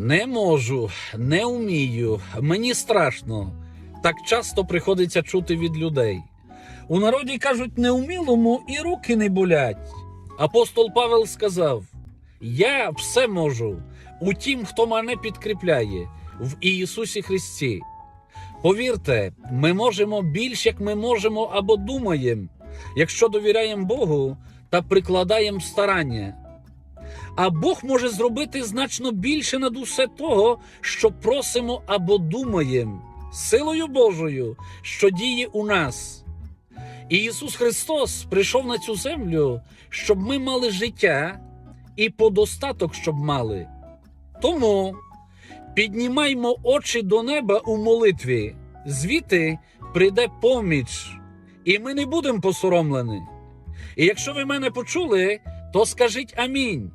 Не можу, не вмію, мені страшно. Так часто приходиться чути від людей. У народі кажуть, неумілому і руки не болять. Апостол Павел сказав: Я все можу у тім, хто мене підкріпляє, в Ісусі Христі. Повірте, ми можемо більш, як ми можемо або думаємо, якщо довіряємо Богу та прикладаємо старання. А Бог може зробити значно більше над усе того, що просимо або думаємо, силою Божою, що діє у нас. І Ісус Христос прийшов на цю землю, щоб ми мали життя і подостаток, щоб мали. Тому піднімаймо очі до неба у молитві, звідти прийде поміч, і ми не будемо посоромлені. І якщо ви мене почули, то скажіть амінь.